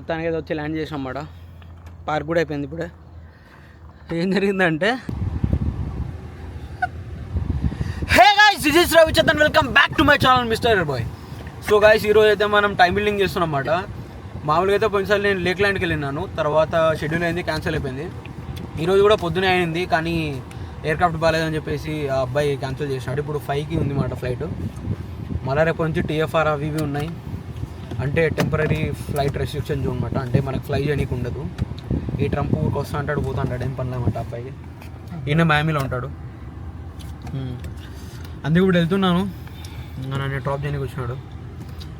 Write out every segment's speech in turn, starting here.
మొత్తానికి అయితే వచ్చి ల్యాండ్ చేసాం అన్నమాట పార్క్ కూడా అయిపోయింది ఇప్పుడే. ఏం జరిగిందంటే hey guys this is Ravichandan welcome back to my channel mister boy so guys ఈరోజు అయితే మనం టైం బిల్డింగ్ చేస్తున్నాం అన్నమాట మామూలుగా అయితే పోయినసారి నేను లేక్ ల్యాండ్కి వెళ్ళినాను. తర్వాత షెడ్యూల్ అయింది క్యాన్సిల్ అయిపోయింది. ఈరోజు కూడా పొద్దునే అయింది కానీ ఎయిర్క్రాఫ్ట్ బాగాలేదని చెప్పేసి ఆ అబ్బాయి క్యాన్సిల్ చేసినాడు ఇప్పుడు ఫైవ్కి ఉంది మాట ఫ్లైట్ మళ్ళీ రేపు నుంచి టీఎఫ్ఆర్ అవి ఇవి ఉన్నాయి. అంటే టెంపరీ ఫ్లైట్ రెస్ట్రిక్షన్ జోన్ అనమాట అంటే మనకు ఫ్లై చేయడానికి ఉండదు. ఈ ట్రంప్ ఊరికి వస్తా అంటాడు పోతా అంటాడు ఏం పని అనమాట అబ్బాయి. ఈయన మ్యామీలో ఉంటాడు. అందుకు అందుకే ఇప్పుడు వెళ్తున్నాను. నన్ను డ్రాప్ చేయడానికి వచ్చినాడు.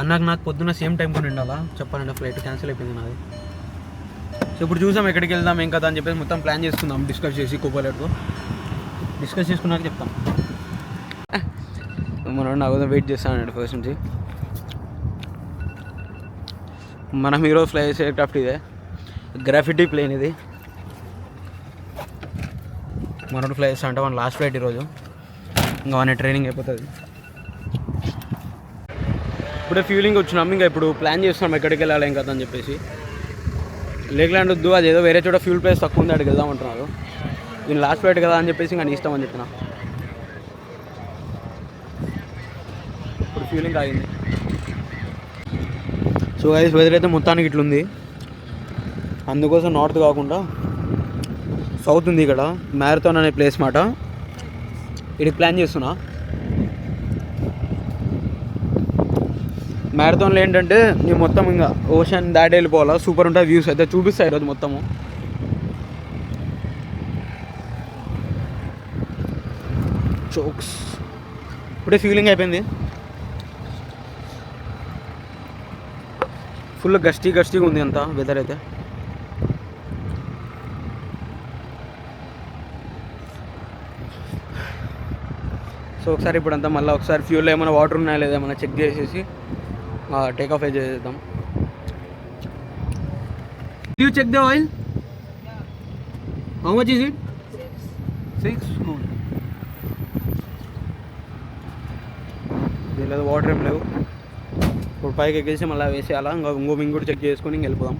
అన్నాక నాకు పొద్దున్న సేమ్ టైం కూడా ఉండాలా? చెప్పాలంటే ఫ్లైట్ క్యాన్సిల్ అయిపోయింది నాది. సో ఇప్పుడు చూసాం ఎక్కడికి వెళ్దాం ఏం కదా అని చెప్పేసి మొత్తం ప్లాన్ చేసుకుందాం. డిస్కస్ చేసి కోపలేట్తో డిస్కస్ చేసుకున్నాక చెప్తాం. మనం నాకు వెయిట్ చేస్తాను ఫస్ట్ నుంచి. మనం ఈరోజు ఫ్లై చేసే ఎయిర్క్రాఫ్ట్ ఇదే. గ్రాఫిటీ ప్లేన్ ఇది. మనం ఫ్లై చేస్తా అంటే మన లాస్ట్ ఫ్లైట్ ఈరోజు. ఇంకా మన ట్రైనింగ్ అయిపోతుంది. ఇప్పుడే ఫ్యూలింగ్ వచ్చినాం. ఇంకా ఇప్పుడు ప్లాన్ చేస్తున్నాం ఎక్కడికి వెళ్ళాలి ఏం కదా అని చెప్పేసి. లేక్ వద్దు అది ఏదో వేరే చోట ఫ్యూల్ ప్లేస్ తక్కువ ఉంది అక్కడికి వెళ్దాం అంటున్నారు. నేను లాస్ట్ ఫ్లైట్ కదా అని చెప్పేసి ఇంకా నీ ఇష్టం అని చెప్పిన. ఇప్పుడు ఫ్యూలింగ్ ఆగింది. సో గైస్ వెదర్ అయితే మొత్తానికి ఇట్లుంది. అందుకోసం నార్త్ కాకుండా సౌత్ ఉంది ఇక్కడ మ్యారథాన్ అనే ప్లేస్ మాట. ఇది ప్లాన్ చేస్తున్నా. మ్యారథాన్లో ఏంటంటే నేను మొత్తం ఇంకా ఓషన్ దాటి వెళ్ళిపోవాలా? సూపర్ ఉంటాయి వ్యూస్ అయితే చూపిస్తాయి ఈరోజు మొత్తము. చోక్స్ ఇప్పుడే ఫీలింగ్ అయిపోయింది. ఫుల్ గస్టీ గస్టీగా ఉంది అంతా వెదర్ అయితే సో ఒకసారి ఇప్పుడు అంతా మళ్ళీ ఒకసారి ఫ్యూల్ ఏమైనా వాటర్ ఉన్నాయా లేదా ఏమైనా చెక్ చేసేసి టేక్ ఆఫ్ చేద్దాం you check the oil how much is it six దీనిలో వాటర్ ఏం లేవు ఇప్పుడు పైకి ఎక్కేసి మళ్ళీ వేసేయాలా? ఇంకా ఇంకో ఇంకో కూడా చెక్ చేసుకొని ఇంక వెళ్ళిపోదాం.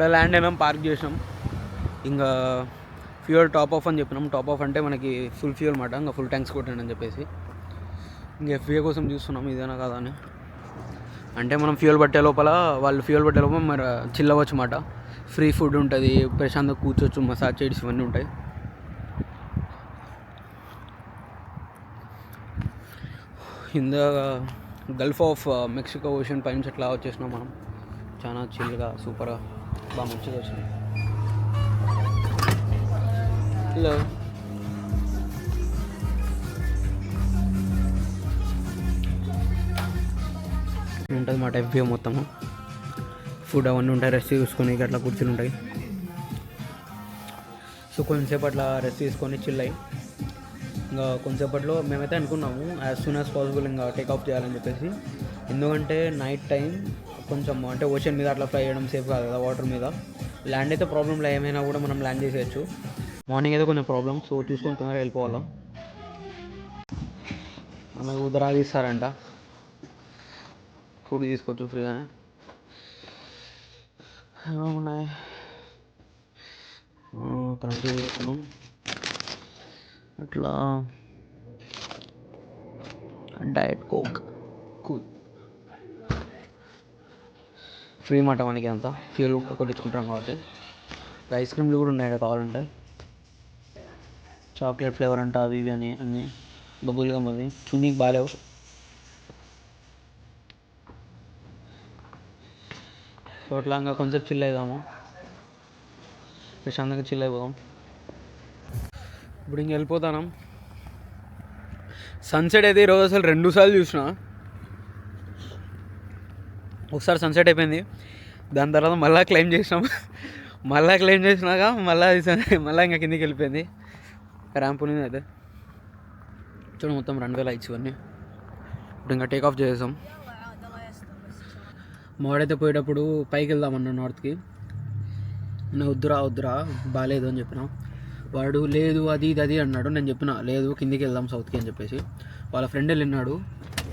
ఇప్పుడు ల్యాండ్ అయినాం పార్క్ చేసినాం. ఇంకా ఫ్యూయల్ టాప్ ఆఫ్ అని చెప్పినాం. టాప్ ఆఫ్ అంటే మనకి ఫుల్ ఫ్యూయల్ అనమాట ఇంకా ఫుల్ ట్యాంక్స్ కొట్టండి అని చెప్పేసి. ఇంకా ఎఫ్ఏ కోసం చూస్తున్నాం. ఇదేనా కదా అని. అంటే మనం ఫ్యూయల్ పట్టే లోపల వాళ్ళు ఫ్యూయల్ పట్టే లోపల మరి చిల్ అవ్వచ్చు ఫ్రీ ఫుడ్ ఉంటుంది ప్రశాంతంగా కూర్చోవచ్చు మసాజ్ చేయడం ఇవన్నీ ఉంటాయి. In Gulf of Mexico ocean పైన అట్లా వచ్చేసినాం మనం. చాలా చిల్గా సూపర్గా బాగా మంచిగా వచ్చింది. హలో. ఉంటుంది మాట ఎఫ్బిఓ మొత్తము ఫుడ్ అవన్నీ ఉంటాయి రెస్ట్ తీసుకొని అట్లా కూర్చుని ఉంటాయి. సో కొంచెంసేపు అట్లా రెస్ట్ తీసుకొని చిల్ అయ్యి ఇంకా కొంతసేపట్లో మేమైతే అనుకున్నాము యాజ్ సూన్ యాజ్ పాసిబుల్ ఇంకా టేక్ ఆఫ్ చేయాలని చెప్పేసి. ఎందుకంటే నైట్ టైం కొంచెం అంటే ఓషన్ మీద అట్లా ఫ్లై చేయడం సేఫ్ కాదు కదా వాటర్ మీద. ల్యాండ్ అయితే ప్రాబ్లంలో ఏమైనా కూడా మనం ల్యాండ్ చేసేయచ్చు. మార్నింగ్ అయితే కొంచెం ప్రాబ్లం సో చూసుకొని తొందరగా వెళ్ళిపోవాలా. ఆమె ఉదరా తీస్తారంట. ఫుడ్ తీసుకోవచ్చు ఫ్రీగానే. ఏమేమున్నాయి కరెక్ట్ అట్లా. డయట్ కోక్ కూల్ ఫ్రీ మాట మనకి అంత. ఫ్యూల్ కొట్టించుకుంటాం కాబట్టి. ఐస్ క్రీమ్లు కూడా ఉన్నాయి ఇక్కడ కావాలంటే. చాక్లెట్ ఫ్లేవర్ అంట అవి ఇవి అని అన్నీ. బబుల్ గమ్ అవి. బాగాలేవు. సో ఇంకా కొంచెం చిల్ అవుదాము ప్రశాంతంగా చిల్ అయిపోదాం. ఇప్పుడు ఇంక వెళ్ళిపోతాను. సన్సెట్ అయితే ఈరోజు అసలు రెండు సార్లు చూసిన. ఒకసారి సన్సెట్ అయిపోయింది. దాని తర్వాత మళ్ళీ క్లైమ్ చేసినాం. మళ్ళీ క్లైమ్ చేసినాక మళ్ళీ మళ్ళీ ఇంకా కిందికి వెళ్ళిపోయింది. ర్యాంప్ ఉంది అయితే. చూడు మొత్తం రెండు వేల ఇచ్చి ఇవన్నీ. ఇప్పుడు ఇంకా టేక్ ఆఫ్ చేసాం మోడైతే పోయేటప్పుడు పైకి వెళ్దామన్నా నార్త్కి నేను వద్దురా వద్దురా బాగాలేదు అని చెప్పిన. వాడు లేదు అది ఇది అది అన్నాడు. నేను చెప్పిన లేదు కిందికి వెళ్దాం సౌత్కి అని చెప్పేసి. వాళ్ళ ఫ్రెండ్ వెళ్ళినాడు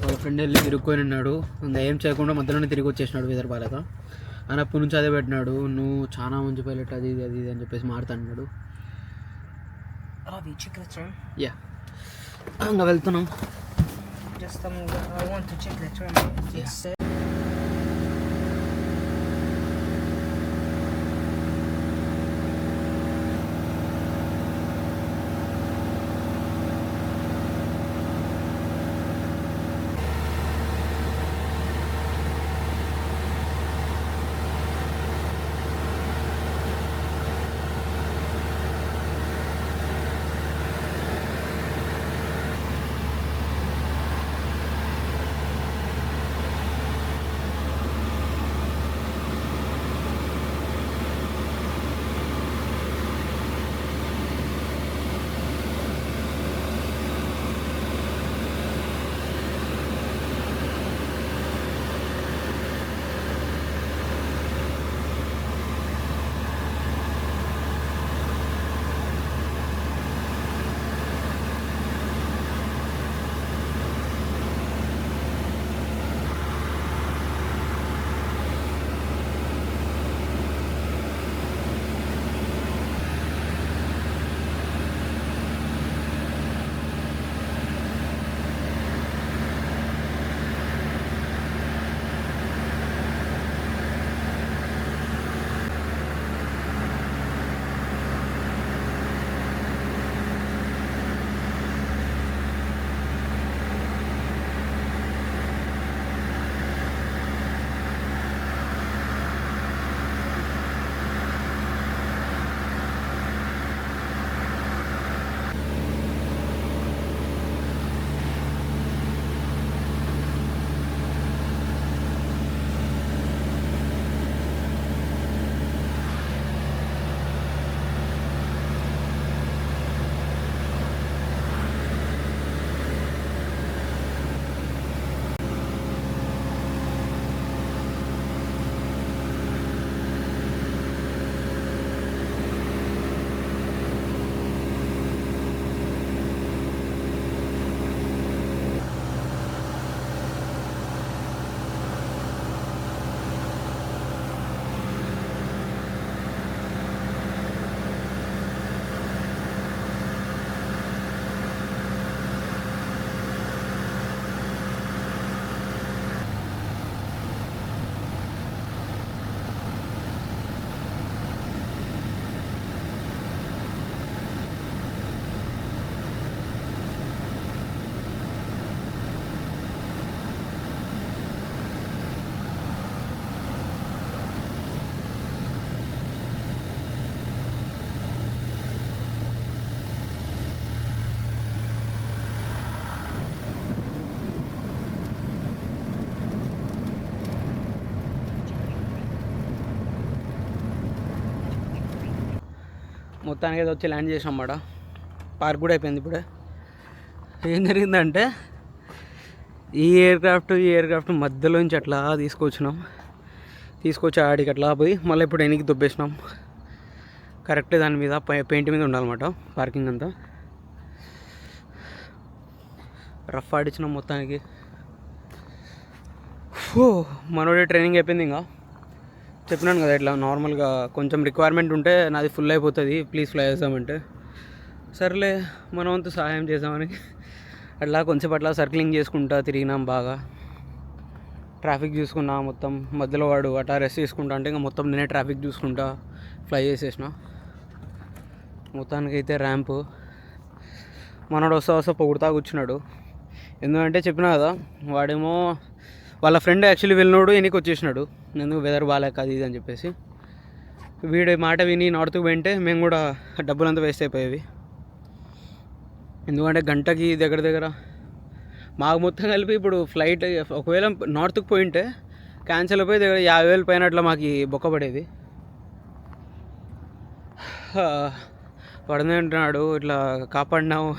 వాళ్ళ ఫ్రెండ్ వెళ్ళి తిరుక్కొని ఉన్నాడు. ఇంకా ఏం చేయకుండా మధ్యలోనే తిరిగి వచ్చేసినాడు వెదర్ బాలేక. అని అప్పటి నుంచి అదే పెట్టినాడు. నువ్వు చాలా మంచి పైలట్ అది ఇది అది ఇది అని చెప్పేసి మారుతాడు. యా ఇంకా వెళ్తున్నాం. మొత్తానికి ఏదో వచ్చి ల్యాండ్ చేసాం అన్నమాట పార్క్ కూడా అయిపోయింది ఇప్పుడే. ఏం జరిగిందంటే ఈ ఎయిర్ క్రాఫ్ట్ ఈ ఎయిర్ క్రాఫ్ట్ మధ్యలోంచి అట్లా తీసుకొచ్చినాం. తీసుకొచ్చి ఆడికి అట్లా పోయి మళ్ళీ ఇప్పుడు వెనక్కి దుబ్బేసినాం. కరెక్ట్ దాని మీద పై- పెయింట్ మీద ఉండాలన్నమాట పార్కింగ్ అంతా. రఫ్ ఆడిచ్చినాం మొత్తానికి. మనోడే ట్రైనింగ్ అయిపోయింది ఇంకా. చెప్పినాను కదా ఇట్లా నార్మల్గా కొంచెం రిక్వైర్మెంట్ ఉంటే నాది ఫుల్ అయిపోతుంది ప్లీజ్ ఫ్లై చేసామంటే సర్లే మన సహాయం చేసామని అట్లా కొంచెం అట్లా సర్క్లింగ్ చేసుకుంటా తిరిగినాం బాగా. ట్రాఫిక్ చూసుకున్నా మొత్తం మధ్యలో వాడు అట్లా రెస్ట్ తీసుకుంటా అంటే ఇంకా మొత్తం నేనే ట్రాఫిక్ చూసుకుంటా ఫ్లై చేసేసిన. మొత్తానికి అయితే ర్యాంపు మనోడు వస్తా వస్తా పొగుడుతా కూర్చున్నాడు. ఎందుకంటే చెప్పినా కదా వాడేమో వాళ్ళ ఫ్రెండ్ యాక్చువల్లీ వెళ్ళినోడు వెనక్కి వచ్చేసినాడు. ఎందుకు వెదర్ బాగాలేక అది ఇది అని చెప్పేసి. వీడి మాట విని నార్త్కి వెంటే మేము కూడా డబ్బులంతా వేస్ట్ అయిపోయేవి. ఎందుకంటే గంటకి దగ్గర దగ్గర మాకు మొత్తం కలిపి ఇప్పుడు ఫ్లైట్ ఒకవేళ నార్త్కి పోయింటే క్యాన్సిల్ అయిపోయి దగ్గర యాభై వేలు పోయినట్లు మాకు బొక్క పడేది. పడదే అంటున్నాడు ఇట్లా కాపాడినావు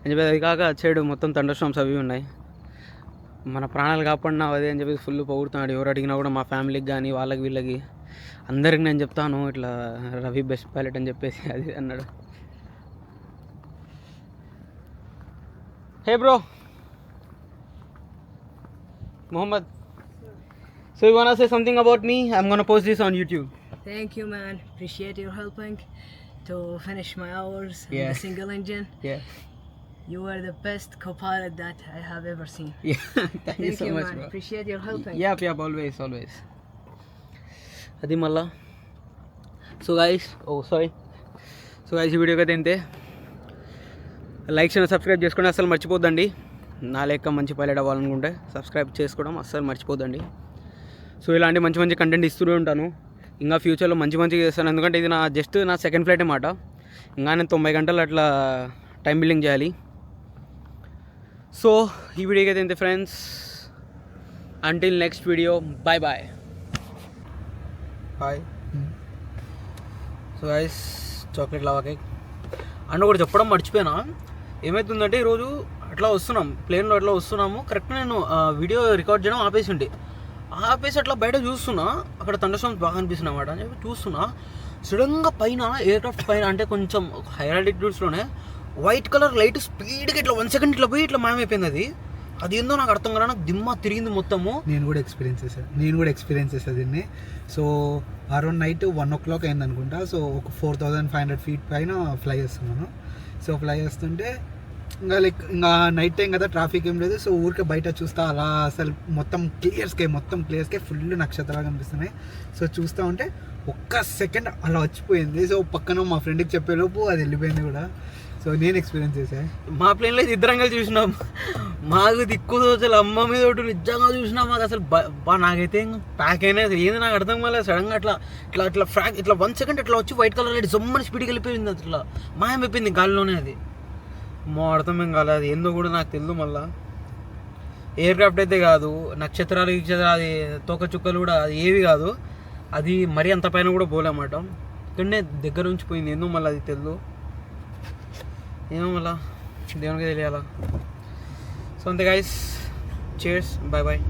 అని చెప్పి అది కాక చెడు మొత్తం తండర్స్టామ్స్ అవి ఉన్నాయి. మన ప్రాణాలు కాపాడినావు అదే అని చెప్పి ఫుల్ పొగుడుతున్నాడు. ఎవరు అడిగినా కూడా మా ఫ్యామిలీకి కానీ వాళ్ళకి వీళ్ళకి అందరికి నేను చెప్తాను ఇట్లా రవి బెస్ట్ పైలట్ అని చెప్పేసి అది అన్నాడు. Hey bro. Mohammed. So you want say something about me I'm gonna post this on YouTube Thank you, man. Appreciate your helping to finish my hours in Yeah. You are the best co-pilot that I have ever seen. Yeah. Thank you Thank so you, much, man. bro. Appreciate your helping. App app always always అది మళ్ళా so guys oh sorry so guys ఈ వీడియోకి అయితే ఇంతే like చేయండి subscribe చేసుకోండి అస్సలు మర్చిపోద్దండి నా లెక్క మంచి పైలట్ అవ్వాలనుకుంటే సబ్స్క్రైబ్ చేసుకోవడం అస్సలు మర్చిపోద్దండి సో ఇలాంటి మంచి మంచి కంటెంట్ ఇస్తూనే ఉంటాను ఇంకా ఫ్యూచర్లో మంచి మంచిగా చేస్తాను ఎందుకంటే ఇది నా జస్ట్ నా సెకండ్ ఫ్లైట్ అన్నమాట ఇంకా నేను తొంభై గంటలు అట్లా టైం బిల్డింగ్ చేయాలి సో ఈ వీడియోకి అయితే ఇంతే friends until next video bye bye hi so guys chocolate lava cake and ఒకటి చెప్పడం మర్చిపోయినా? ఏమవుతుందంటే ఈరోజు అట్లా వస్తున్నాం. ప్లేన్లో అట్లా వస్తున్నాము. కరెక్ట్ నేను వీడియో రికార్డ్ చేయడం ఆపేసి ఉండే ఆపేసి అట్లా బయట చూస్తున్నా. అక్కడ తండస్టామ్స్ బాగా అనిపిస్తుంది అన్నమాట అని చెప్పి చూస్తున్నా. సడన్గా పైన ఎయిర్ క్రాఫ్ట్ పైన అంటే కొంచెం హైర్ ఆల్టిట్యూడ్స్లోనే వైట్ కలర్ లైట్ స్పీడ్గా ఇట్లా వన్ సెకండ్ ఇట్లా పోయి ఇట్లా మాయమైపోయింది అది అది. ఏందో నాకు అర్థం కదా నాకు దిమ్మ తిరిగింది మొత్తము. నేను కూడా ఎక్స్పీరియన్స్ చేశాను నేను కూడా ఎక్స్పీరియన్స్ చేశాను దీన్ని. So around night one o'clock అయింది అనుకుంటా. సో ఒక four thousand five hundred feet పైన ఫ్లై చేస్తున్నాను. సో ఫ్లై చేస్తుంటే ఇంకా లైక్ ఇంకా నైట్ టైం కదా ట్రాఫిక్ ఏం లేదు. సో ఊరికే బయట చూస్తా అలా అసలు మొత్తం క్లియర్స్కే మొత్తం క్లియర్స్కే ఫుల్ నక్షత్రాలు కనిపిస్తున్నాయి. సో చూస్తూ ఉంటే ఒక్క సెకండ్ అలా వచ్చిపోయింది. సో పక్కన మా ఫ్రెండ్కి చెప్పేలోపు అది వెళ్ళిపోయింది కూడా. సో నేను ఎక్స్పీరియన్స్ చేశాను మా ప్లేన్లో అయితే ఇద్దరం కలిసి చూసినాం. మాకు దిక్కు అసలు అమ్మ మీద ఒకటి నిజంగా చూసినా మాకు. అసలు బా నాకైతే ప్యాక్ అయినా అసలు ఏంది నాకు అర్థం కాలేదు. సడన్గా అట్లా ఇట్లా అట్లా ఫ్రాక్ ఇట్లా వన్ సెకండ్ ఇట్లా వచ్చి వైట్ కలర్ లైట్ జమ్మని స్పీడ్కి వెళ్ళిపోయింది అట్లా మాయమైపోయింది గాలిలోనే అది. మా అర్థం ఏం కాలేదు. అది ఏందో కూడా నాకు తెలియదు మళ్ళా. ఎయిర్ క్రాఫ్ట్ అయితే కాదు నక్షత్రాలు నక్షత్రాలు అది తోక చుక్కలు కూడా అది ఏవి కాదు. అది మరీ అంత పైన కూడా పోలేమాట ఇక్కడనే దగ్గర నుంచి పోయింది. ఏందో మళ్ళీ అది తెలియదు ఏమో మళ్ళా దేవునికి తెలియాలా సో అంతే గైస్ చేర్స్ బాయ్ బాయ్